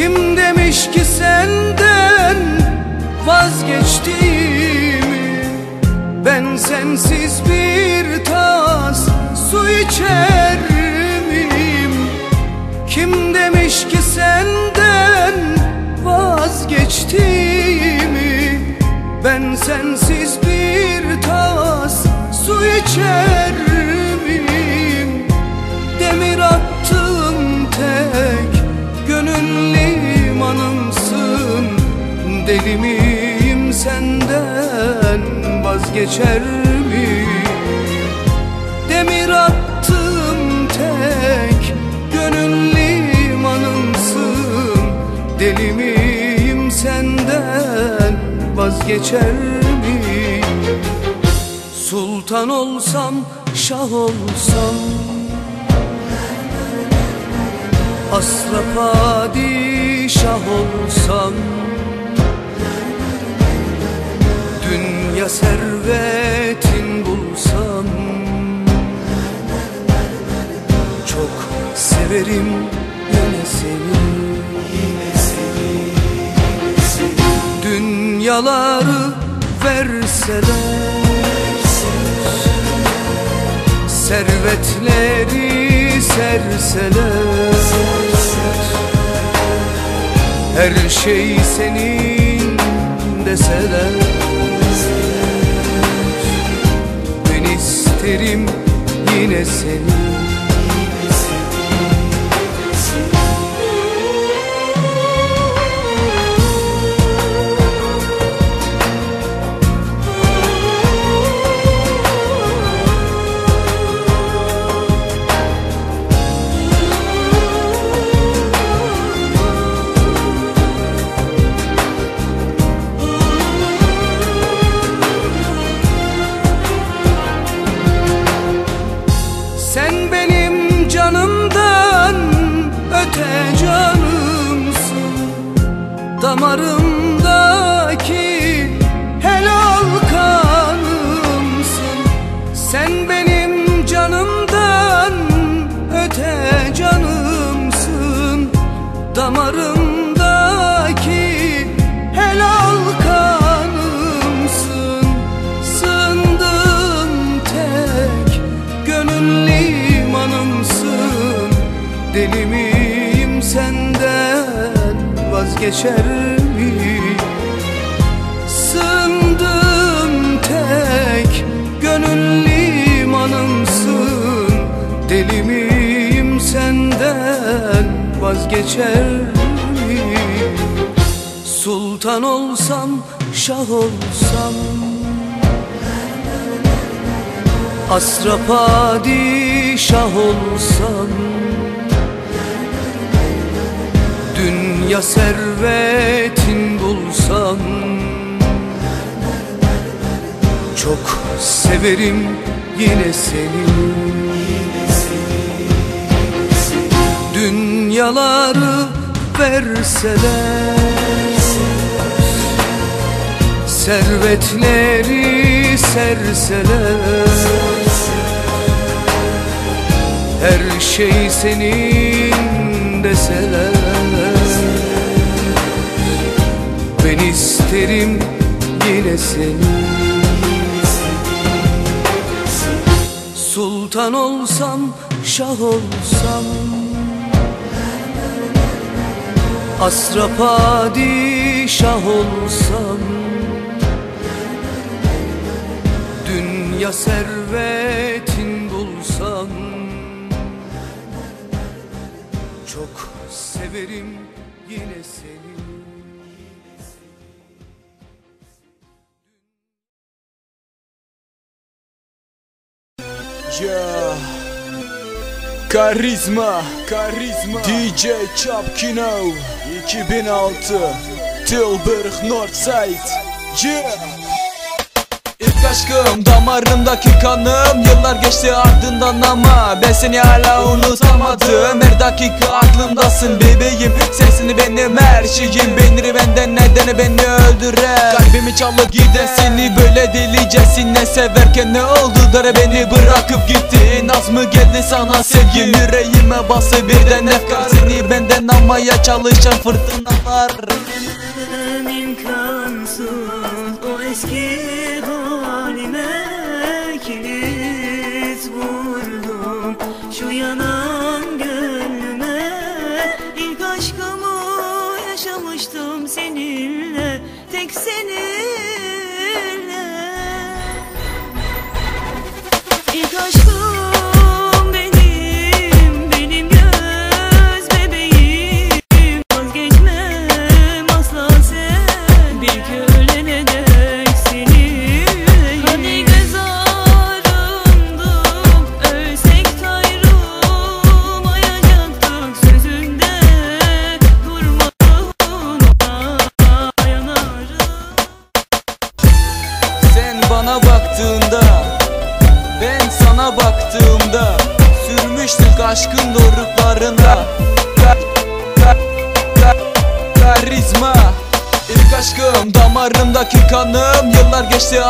Kim demiş ki senden vazgeçtiğimi? Ben sensiz bir tas su içer miyim? Kim demiş ki senden vazgeçtiğimi? Ben sensiz vazgeçer miyim Demir attım tek gönül limanımsın. Deli miyim senden vazgeçer miyim Sultan olsam şah olsam. Asla padişah olsam Dünyaları verseler. Servetleri serseler. Her şey senin deseler. Ben isterim yine seni Damarımdaki helal kanımsın. Sen benim canımdan öte canımsın. Damarımdaki helal kanımsın. Sığındım tek gönül limanımsın. Deli miyim senden vazgeçer vazgeçer miyim Sultan olsam şah olsam Asra padişah olsam Dünya servetin bulsam Çok severim yine seni Dünyaları verseler. Servetleri serseler. Her şey senin deseler. Ben isterim yine seni. Sultan olsam şah olsam Asra padişah olsam Dünya servetin bulsam Çok severim yine seni Yeah. Karizma, karizma DJ Chapkino 2006 Tilburg Northside Yeah aşkım damarımdaki kanım. Yıllar geçti ardından ama Ben seni hala unutamadım. Her dakika aklımdasın bebeğim. Sensin benim her şeyim. Beni benden nedeni beni öldüren. Kalbimi çalıp giden seni böyle delicesine Severken ne oldu da beni bırakıp gitti Naz mı geldi sana sevgim Yüreğime bası birden efkar Seni benden almaya çalışan fırtınalar. İmkansız o eski halime kilit vurdum. Şu yanan gönlüme ilk aşkımı yaşamıştım seninle. Tek seninle aşkın doruklarında. Ka- ka- ka- Karizma. İlk aşkım damarımdaki kanım. Yıllar geçti